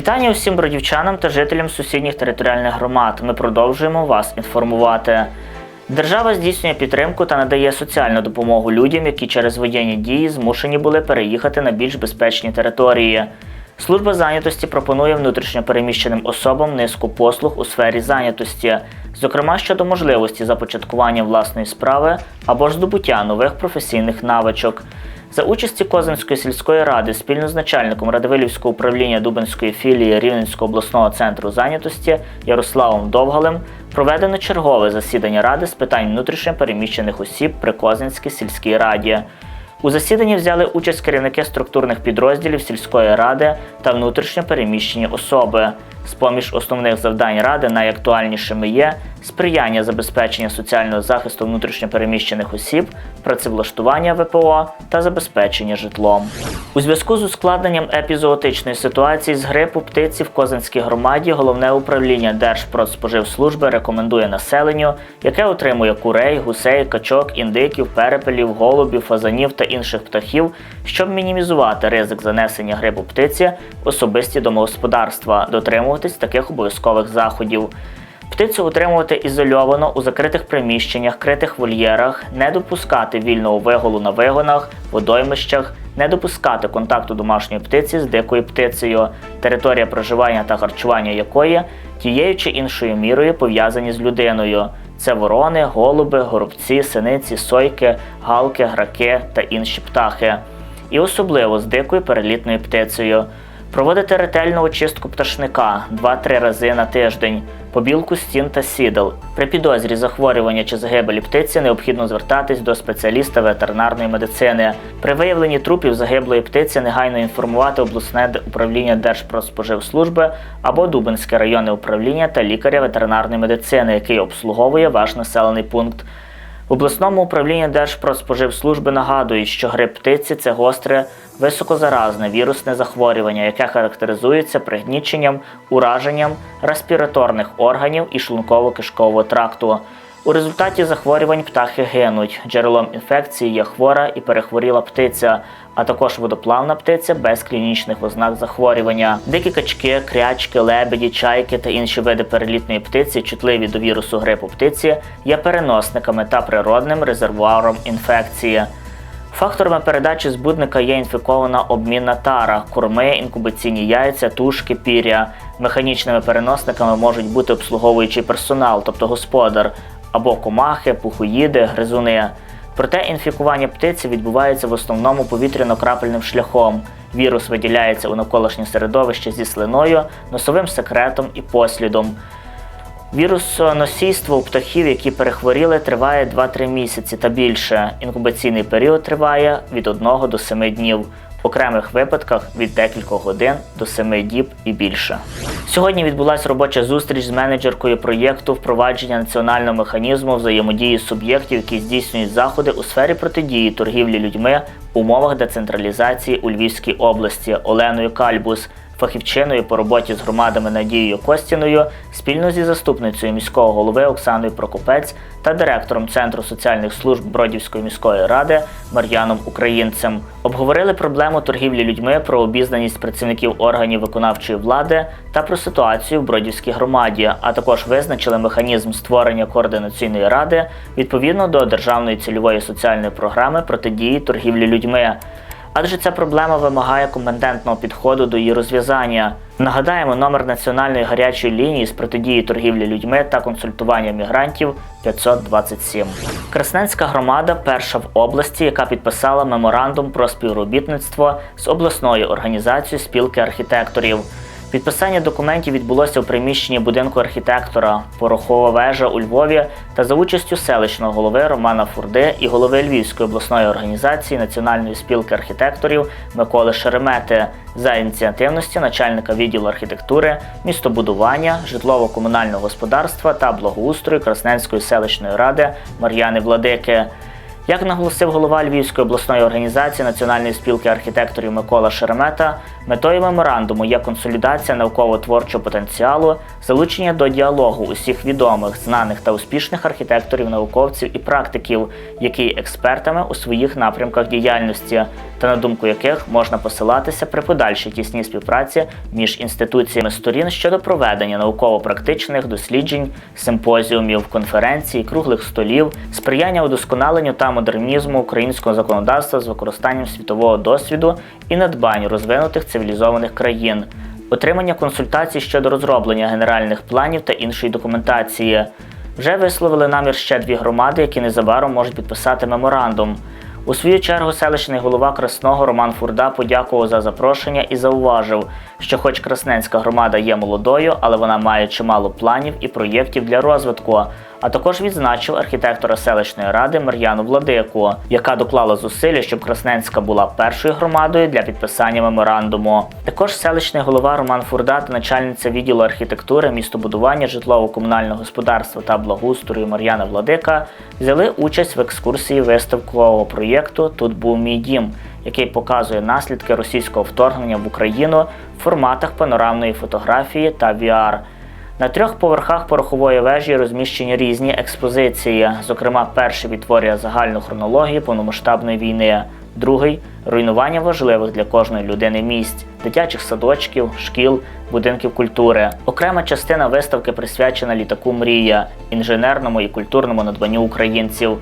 Вітання усім бродівчанам та жителям сусідніх територіальних громад. Ми продовжуємо вас інформувати. Держава здійснює підтримку та надає соціальну допомогу людям, які через воєнні дії змушені були переїхати на більш безпечні території. Служба зайнятості пропонує внутрішньо переміщеним особам низку послуг у сфері зайнятості, зокрема щодо можливості започаткування власної справи або ж здобуття нових професійних навичок. За участі Козинської сільської ради спільно з начальником Радивилівського управління Дубенської філії Рівненського обласного центру зайнятості Ярославом Довгалем проведено чергове засідання ради з питань внутрішньо переміщених осіб при Козинській сільській раді. У засіданні взяли участь керівники структурних підрозділів сільської ради та внутрішньо переміщені особи. З-поміж основних завдань ради найактуальнішими є сприяння забезпечення соціального захисту внутрішньо переміщених осіб, працевлаштування ВПО та забезпечення житлом. У зв'язку з ускладненням епізоотичної ситуації з грипу птиці в Козинській громаді головне управління Держпродспоживслужби рекомендує населенню, яке отримує курей, гусей, качок, індиків, перепелів, голубів, фазанів та інших птахів, щоб мінімізувати ризик занесення грипу птиці в особисті домогосподарства, дотримуватись таких обов'язкових заходів. Птицю утримувати ізольовано у закритих приміщеннях, критих вольєрах, не допускати вільного виголу на вигонах, водоймищах, не допускати контакту домашньої птиці з дикою птицею, територія проживання та харчування якої тією чи іншою мірою пов'язані з людиною. Це ворони, голуби, горобці, синиці, сойки, галки, граки та інші птахи. І особливо з дикою перелітною птицею. Проводити ретельну очистку пташника 2-3 рази на тиждень, побілку стін та сідал. При підозрі захворювання чи загибелі птиці необхідно звертатись до спеціаліста ветеринарної медицини. При виявленні трупів загиблої птиці негайно інформувати обласне управління Держпродспоживслужби або Дубинське районне управління та лікаря ветеринарної медицини, який обслуговує ваш населений пункт. В обласному управлінні Держпродспоживслужби нагадують, що грип птиці це гостре високозаразне вірусне захворювання, яке характеризується пригніченням, ураженням респіраторних органів і шлунково-кишкового тракту. У результаті захворювань птахи гинуть. Джерелом інфекції є хвора і перехворіла птиця, а також водоплавна птиця без клінічних ознак захворювання. Дикі качки, крячки, лебеді, чайки та інші види перелітної птиці, чутливі до вірусу грипу птиці, є переносниками та природним резервуаром інфекції. Факторами передачі збудника є інфікована обмінна тара, корми, інкубаційні яйця, тушки, пір'я. Механічними переносниками можуть бути обслуговуючий персонал, тобто господар, або комахи, пухоїди, гризуни. Проте інфікування птиці відбувається в основному повітряно-крапельним шляхом. Вірус виділяється у навколишнє середовище зі слиною, носовим секретом і послідом. Вірусоносійство у птахів, які перехворіли, триває 2-3 місяці та більше. Інкубаційний період триває від 1 до 7 днів. В окремих випадках від декількох годин до 7 діб і більше. Сьогодні відбулася робоча зустріч з менеджеркою проєкту впровадження національного механізму взаємодії суб'єктів, які здійснюють заходи у сфері протидії торгівлі людьми в умовах децентралізації у Львівській області Оленою Кальбус фахівчиною по роботі з громадами Надією Костіною спільно зі заступницею міського голови Оксаною Прокопець та директором Центру соціальних служб Бродівської міської ради Мар'яном Українцем. Обговорили проблему торгівлі людьми про обізнаність працівників органів виконавчої влади та про ситуацію в Бродівській громаді, а також визначили механізм створення координаційної ради відповідно до державної цільової соціальної програми протидії торгівлі людьми адже ця проблема вимагає компетентного підходу до її розв'язання. Нагадаємо, номер національної гарячої лінії з протидії торгівлі людьми та консультування мігрантів 527. Красненська громада перша в області, яка підписала меморандум про співробітництво з обласною організацією спілки архітекторів. Підписання документів відбулося у приміщенні будинку архітектора Порохова вежа у Львові та за участю селищного голови Романа Фурди і голови Львівської обласної організації Національної спілки архітекторів Миколи Шеремети за ініціативності начальника відділу архітектури, містобудування, житлово-комунального господарства та благоустрою Красненської селищної ради Мар'яни Владики. Як наголосив голова Львівської обласної організації Національної спілки архітекторів Микола Шеремета, метою меморандуму є консолідація науково-творчого потенціалу, залучення до діалогу усіх відомих, знаних та успішних архітекторів, науковців і практиків, які є експертами у своїх напрямках діяльності, та на думку яких можна посилатися при подальшій тісній співпраці між інституціями сторін щодо проведення науково-практичних досліджень, симпозіумів, конференцій, круглих столів, сприяння удосконаленню та модернізму українського законодавства з використанням світового досвіду і надбань розвинутих цивілізованих країн, отримання консультацій щодо розроблення генеральних планів та іншої документації. Вже висловили намір ще дві громади, які незабаром можуть підписати меморандум. У свою чергу селищний голова Красного Роман Фурда подякував за запрошення і зауважив, що, хоч Красненська громада є молодою, але вона має чимало планів і проєктів для розвитку. А також відзначив архітектора селищної ради Мар'яну Владику, яка доклала зусилля, щоб Красненська була першою громадою для підписання меморандуму. Також селищний голова Роман Фурда та начальниця відділу архітектури, містобудування, житлово-комунального господарства та благоустрою Мар'яна Владика взяли участь в екскурсії виставкового проєкту Тут був мій дім, який показує наслідки російського вторгнення в Україну в форматах панорамної фотографії та VR. На трьох поверхах порохової вежі розміщені різні експозиції. Зокрема, перший відтворює загальну хронологію повномасштабної війни, другий руйнування важливих для кожної людини місць, дитячих садочків, шкіл, будинків культури. Окрема частина виставки присвячена літаку Мрія, інженерному і культурному надбанню українців.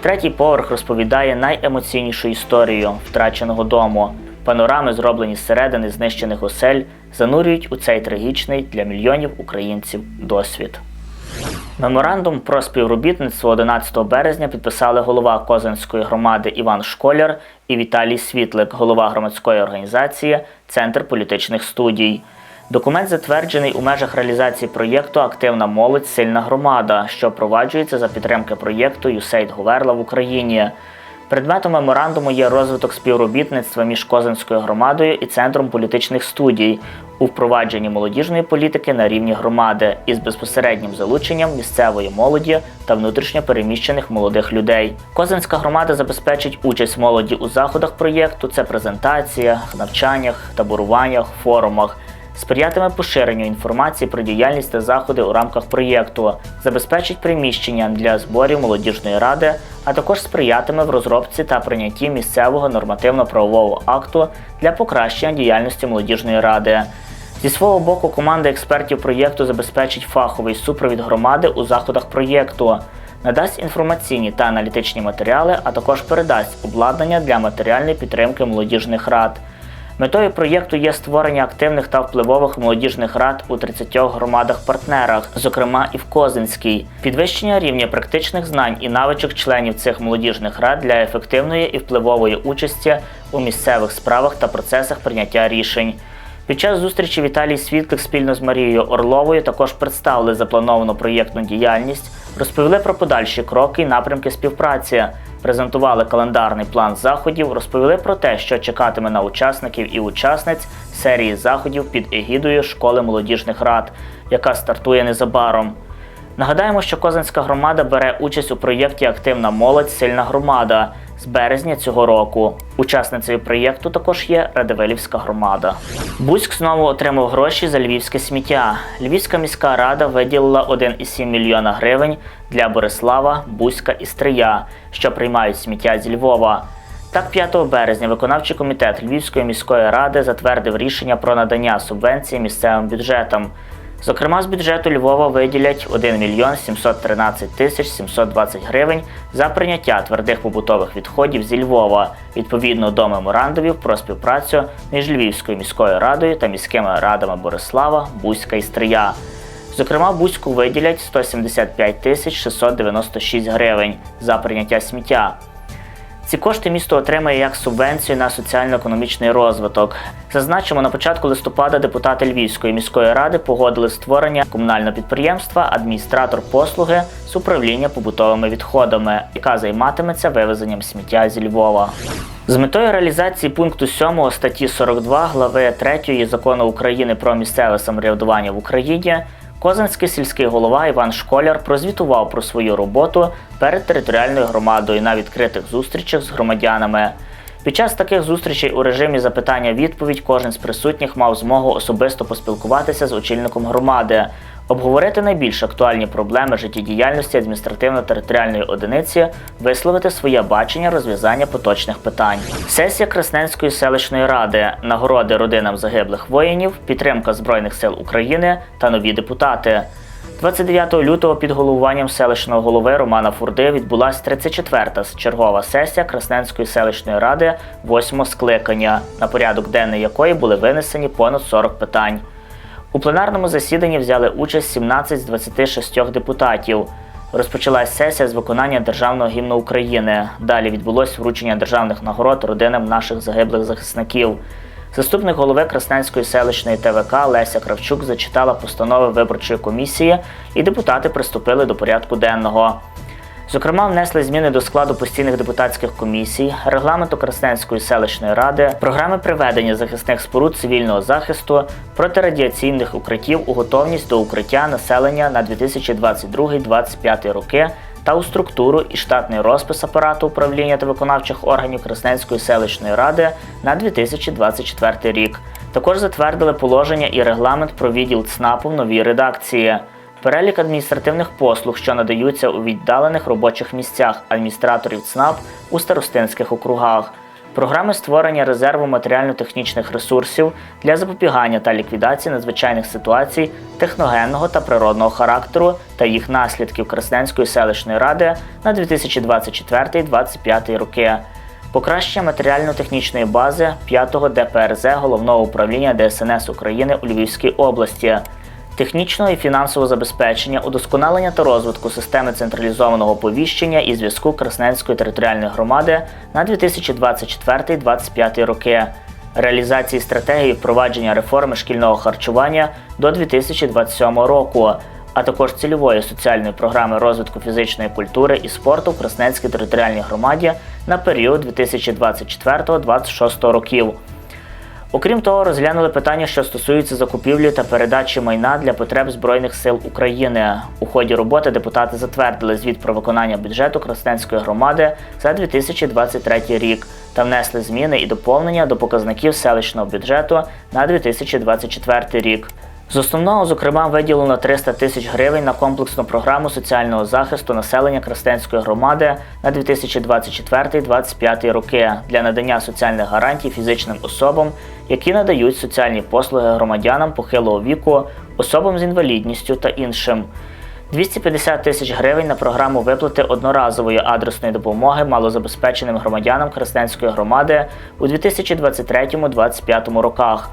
Третій поверх розповідає найемоційнішу історію втраченого дому. Панорами, зроблені зсередини знищених осель, занурюють у цей трагічний для мільйонів українців досвід. Меморандум про співробітництво 11 березня підписали голова Козинської громади Іван Школяр і Віталій Світлик, голова громадської організації Центр політичних студій. Документ затверджений у межах реалізації проєкту Активна молодь сильна громада, що впроваджується за підтримки проєкту «Юсейд Говерла в Україні. Предметом меморандуму є розвиток співробітництва між Козинською громадою і центром політичних студій у впровадженні молодіжної політики на рівні громади із безпосереднім залученням місцевої молоді та внутрішньо переміщених молодих людей. Козинська громада забезпечить участь молоді у заходах проєкту. Це презентаціях, навчаннях, таборуваннях, форумах. Сприятиме поширенню інформації про діяльність та заходи у рамках проєкту, забезпечить приміщення для зборів молодіжної ради, а також сприятиме в розробці та прийнятті місцевого нормативно-правового акту для покращення діяльності молодіжної ради. Зі свого боку, команда експертів проєкту забезпечить фаховий супровід громади у заходах проєкту, надасть інформаційні та аналітичні матеріали, а також передасть обладнання для матеріальної підтримки молодіжних рад. Метою проєкту є створення активних та впливових молодіжних рад у 30 громадах-партнерах, зокрема і в Козинській, підвищення рівня практичних знань і навичок членів цих молодіжних рад для ефективної і впливової участі у місцевих справах та процесах прийняття рішень. Під час зустрічі Віталій Світлик спільно з Марією Орловою також представили заплановану проєктну діяльність, розповіли про подальші кроки і напрямки співпраці, презентували календарний план заходів, розповіли про те, що чекатиме на учасників і учасниць серії заходів під егідою школи молодіжних рад, яка стартує незабаром. Нагадаємо, що Козинська громада бере участь у проєкті Активна молодь сильна громада з березня цього року. Учасницею проєкту також є Радивилівська громада. Буськ знову отримав гроші за львівське сміття. Львівська міська рада виділила 1,7 мільйона гривень для Борислава, Бузька і Стрия, що приймають сміття зі Львова. Так, 5 березня виконавчий комітет Львівської міської ради затвердив рішення про надання субвенції місцевим бюджетам. Зокрема, з бюджету Львова виділять 1 мільйон 713 тисяч 720 гривень за прийняття твердих побутових відходів зі Львова відповідно до меморандумів про співпрацю між Львівською міською радою та міськими радами Борислава, Бузька і Стрия. Зокрема, Бузьку виділять 175 тисяч 696 гривень за прийняття сміття. Ці кошти місто отримає як субвенцію на соціально-економічний розвиток. Зазначимо, на початку листопада депутати Львівської міської ради погодили створення комунального підприємства Адміністратор послуги з управління побутовими відходами, яка займатиметься вивезенням сміття зі Львова. З метою реалізації пункту 7 статті 42 глави 3 закону України про місцеве самоврядування в Україні Козанський сільський голова Іван Школяр прозвітував про свою роботу перед територіальною громадою на відкритих зустрічах з громадянами. Під час таких зустрічей у режимі запитання-відповідь кожен з присутніх мав змогу особисто поспілкуватися з очільником громади, обговорити найбільш актуальні проблеми життєдіяльності адміністративно-територіальної одиниці, висловити своє бачення розв'язання поточних питань. Сесія Красненської селищної ради, нагороди родинам загиблих воїнів, підтримка Збройних сил України та нові депутати. 29 лютого під головуванням селищного голови Романа Фурди відбулася 34-та чергова сесія Красненської селищної ради 8 скликання, на порядок денний якої були винесені понад 40 питань. У пленарному засіданні взяли участь 17 з 26 депутатів. Розпочалась сесія з виконання державного гімну України. Далі відбулось вручення державних нагород родинам наших загиблих захисників. Заступник голови Красненської селищної ТВК Леся Кравчук зачитала постанови виборчої комісії, і депутати приступили до порядку денного. Зокрема, внесли зміни до складу постійних депутатських комісій, регламенту Красненської селищної ради, програми приведення захисних споруд цивільного захисту, протирадіаційних укриттів у готовність до укриття населення на 2022-2025 роки та у структуру і штатний розпис апарату управління та виконавчих органів Красненської селищної ради на 2024 рік. Також затвердили положення і регламент про відділ ЦНАПу в новій редакції. Перелік адміністративних послуг, що надаються у віддалених робочих місцях адміністраторів ЦНАП у старостинських округах, програми створення резерву матеріально-технічних ресурсів для запобігання та ліквідації надзвичайних ситуацій техногенного та природного характеру та їх наслідків Красненської селищної ради на 2024-2025 роки. Покращення матеріально-технічної бази 5-го ДПРЗ Головного управління ДСНС України у Львівській області, технічного і фінансового забезпечення, удосконалення та розвитку системи централізованого повіщення і зв'язку Красненської територіальної громади на 2024-2025 роки, реалізації стратегії впровадження реформи шкільного харчування до 2027 року. А також цільової соціальної програми розвитку фізичної культури і спорту в Красненській територіальній громаді на період 2024-2026 років. Окрім того, розглянули питання, що стосуються закупівлі та передачі майна для потреб Збройних сил України. У ході роботи депутати затвердили звіт про виконання бюджету Красненської громади за 2023 рік та внесли зміни і доповнення до показників селищного бюджету на 2024 рік. З основного, зокрема, виділено 300 тисяч гривень на комплексну програму соціального захисту населення Красненської громади на 2024-2025 роки для надання соціальних гарантій фізичним особам, які надають соціальні послуги громадянам похилого віку, особам з інвалідністю та іншим. 250 тисяч гривень на програму виплати одноразової адресної допомоги малозабезпеченим громадянам Красненської громади у 2023-2025 роках.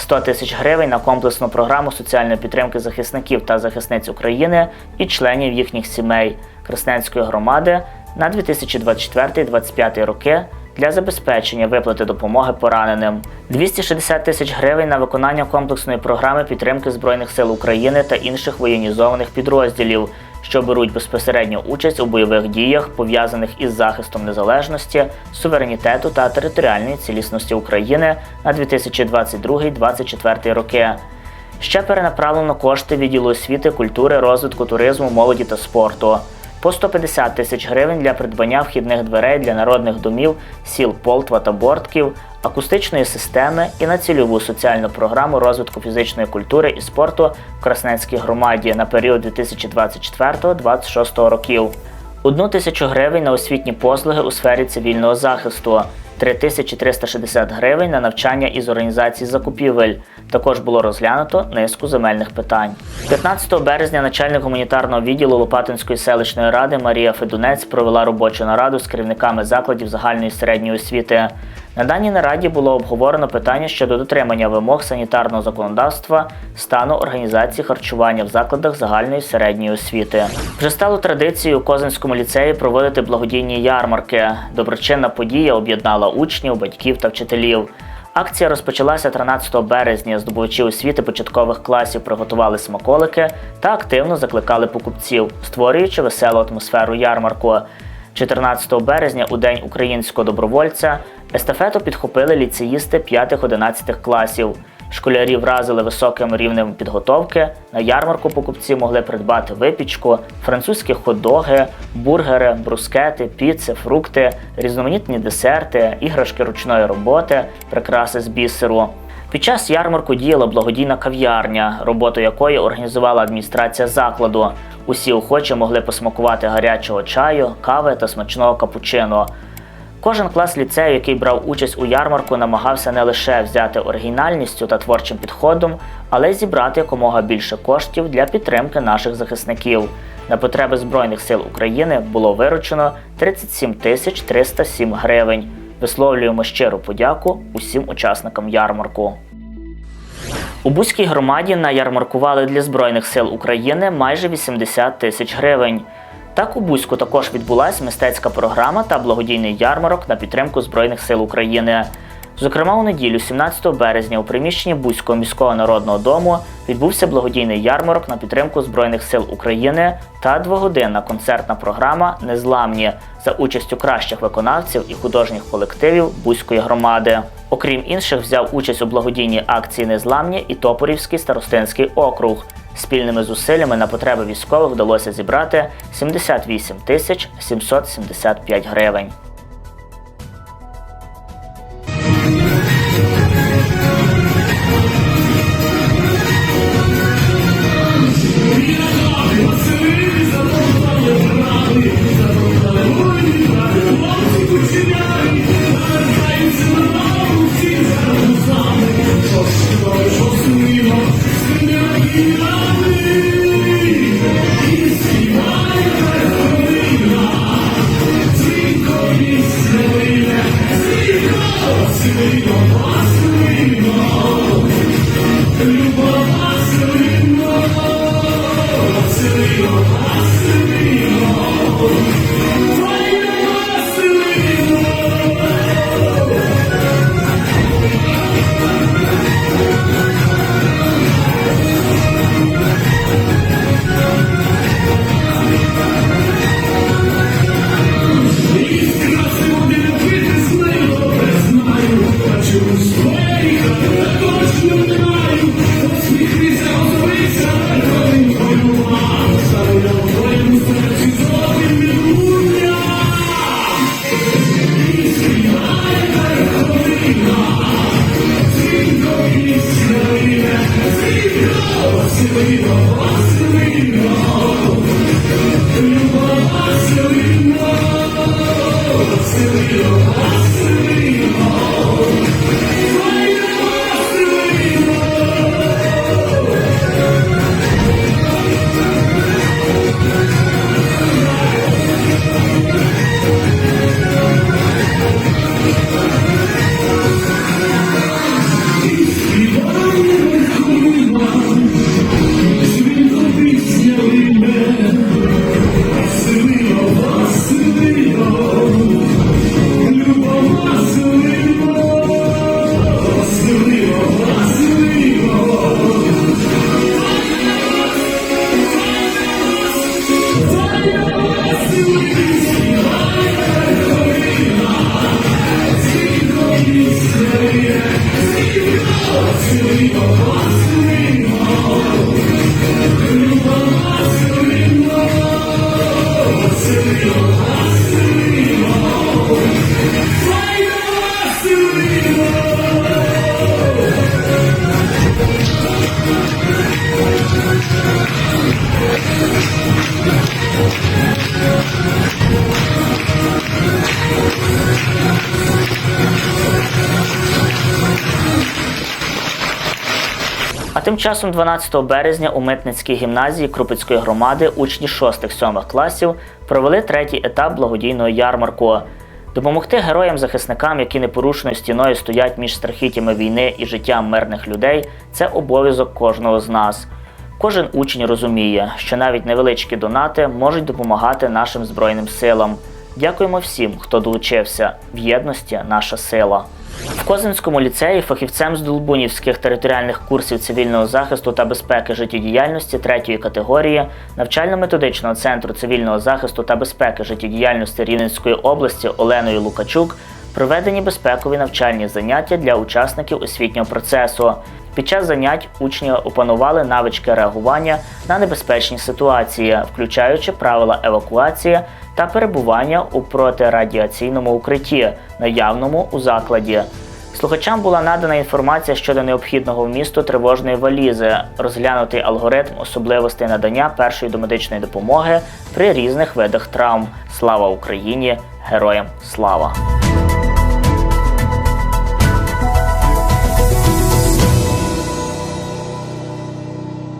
100 тисяч гривень на комплексну програму соціальної підтримки захисників та захисниць України і членів їхніх сімей Красненської громади на 2024-2025 роки для забезпечення виплати допомоги пораненим, 260 тисяч гривень на виконання комплексної програми підтримки Збройних сил України та інших воєнізованих підрозділів, що беруть безпосередню участь у бойових діях, пов'язаних із захистом незалежності, суверенітету та територіальної цілісності України на 2022-2024 роки. Ще перенаправлено кошти відділу освіти, культури, розвитку туризму, молоді та спорту. По 150 тисяч гривень для придбання вхідних дверей для народних домів сіл Полтва та Бортків, акустичної системи і на цільову соціальну програму розвитку фізичної культури і спорту в Красненській громаді на період 2024-2026 років. Одну тисячу гривень на освітні послуги у сфері цивільного захисту, 3360 гривень на навчання із організації закупівель. Також було розглянуто низку земельних питань. 15 березня начальник гуманітарного відділу Лопатинської селищної ради Марія Федунець провела робочу нараду з керівниками закладів загальної середньої освіти. На даній нараді було обговорено питання щодо дотримання вимог санітарного законодавства, стану організації харчування в закладах загальної середньої освіти. Вже стало традицією у Козинському ліцеї проводити благодійні ярмарки. Доброчинна подія об'єднала учнів, батьків та вчителів. Акція розпочалася 13 березня. Здобувачі освіти початкових класів приготували смаколики та активно закликали покупців, створюючи веселу атмосферу ярмарку. 14 березня, у день українського добровольця, естафету підхопили ліцеїсти 5-11 класів. Школярі вразили високим рівнем підготовки. На ярмарку покупці могли придбати випічку, французькі хот-доги, бургери, брускети, піци, фрукти, різноманітні десерти, іграшки ручної роботи, прикраси з бісеру. Під час ярмарку діяла благодійна кав'ярня, роботу якої організувала адміністрація закладу. Усі охочі могли посмакувати гарячого чаю, кави та смачного капучино. Кожен клас ліцею, який брав участь у ярмарку, намагався не лише взяти оригінальністю та творчим підходом, але й зібрати якомога більше коштів для підтримки наших захисників. На потреби Збройних сил України було виручено 37 тисяч 307 гривень. Висловлюємо щиру подяку усім учасникам ярмарку. У Бузькій громаді наярмаркували для Збройних сил України майже 80 тисяч гривень. Так у Бузьку також відбулася мистецька програма та благодійний ярмарок на підтримку Збройних сил України. Зокрема, у неділю, 17 березня, у приміщенні Бузького міського народного дому відбувся благодійний ярмарок на підтримку Збройних сил України та двогодинна концертна програма Незламні за участю кращих виконавців і художніх колективів Бузької громади. Окрім інших, взяв участь у благодійній акції Незламні і Топорівський старостинський округ. Спільними зусиллями на потреби військових вдалося зібрати 78 тисяч 775 гривень. А тим часом 12 березня у Митницькій гімназії Крупицької громади учні 6-7 класів провели третій етап благодійного ярмарку. Допомогти героям-захисникам, які непорушною стіною стоять між страхіттями війни і життям мирних людей, це обов'язок кожного з нас. Кожен учень розуміє, що навіть невеличкі донати можуть допомагати нашим збройним силам. Дякуємо всім, хто долучився. В єдності наша сила. В Козинському ліцеї фахівцем з Долбунівських територіальних курсів цивільного захисту та безпеки життєдіяльності третьої категорії навчально-методичного центру цивільного захисту та безпеки життєдіяльності Рівненської області Оленою Лукачук проведені безпекові навчальні заняття для учасників освітнього процесу. Під час занять учні опанували навички реагування на небезпечні ситуації, включаючи правила евакуації та перебування у протирадіаційному укритті, наявному у закладі. Слухачам була надана інформація щодо необхідного вмісту тривожної валізи, розглянутий алгоритм особливостей надання першої домедичної допомоги при різних видах травм. Слава Україні! Героям слава!